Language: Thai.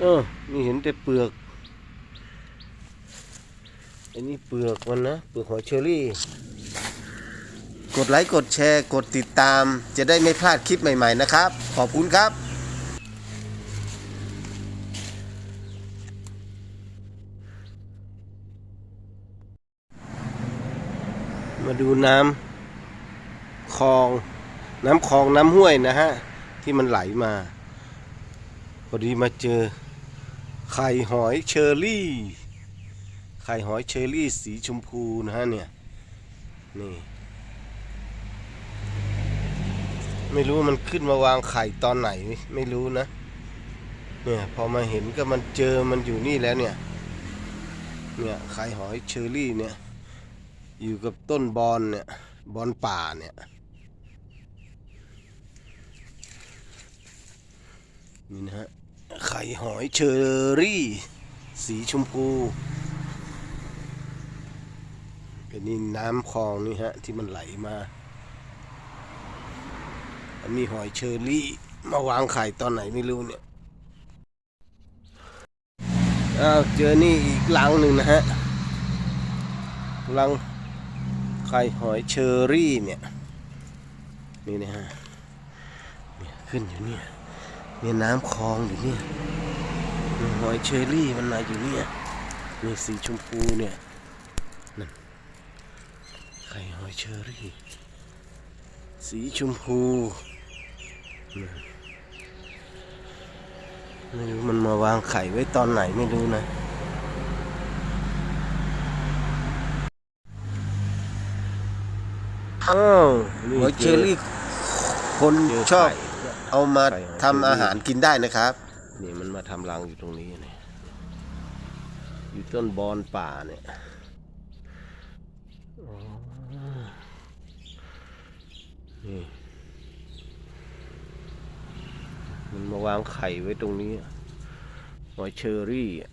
เออ นี่เห็นแต่เปลือก อันนี้เปลือกมันนะ เปลือกหอยเชอรี่ กดไลค์กดแชร์ กดติดตาม จะได้ไม่พลาดคลิปใหม่ๆนะครับ ขอบคุณครับมาดูน้ำคลอง น้ำคลองน้ำห้วยนะฮะ ที่มันไหลมา พอดีมาเจอ ไข่หอยเชอรี่ ไข่หอยเชอรี่สีชมพูนะฮะเนี่ย นี่ ไม่รู้มันขึ้นมาวางไข่ตอนไหนไม่รู้นะ เนี่ยพอมาเห็นก็มันเจอมันอยู่นี่แล้วเนี่ย เนี่ยไข่หอยเชอรี่เนี่ย อยู่กับต้นบอนเนี่ยบอนป่าเนี่ยนี่นะฮะ ข่หอยเชอรี่ สีชมพูก็นี่น้ำคลองนี่ฮะ ที่มันไหลมามีหอยเชอรี่ มาวางไข่ตอนไหนไม่รู้เนี่ยอ้าวเจอนี่อีกลังหนึ่งนะฮะลังไข่หอยเชอรี่เนี่ย นี่นะฮะ เนี่ยขึ้นอยู่เนี่ยเนี่ยน้ำคลองอยู่เนี่ย อยเชอรี่มันมาอยู่เนี่ยนี่สีชมพูเนี่ยนั่นไข่หอยเชอรี่ สีชมพูไม่รู้มันมาวางไข่ไว้ตอนไหนไม่รู้นะอ้าวหอยเชอรี่คนชอบเอามาทำอาหารกินได้นะครับ นี่มันมาทำรังอยู่ตรงนี้เนี่ยอยู่ต้นบอนป่าเนี่ยนี่มันมาวางไข่ไว้ตรงนี้หอยเชอรี่อะ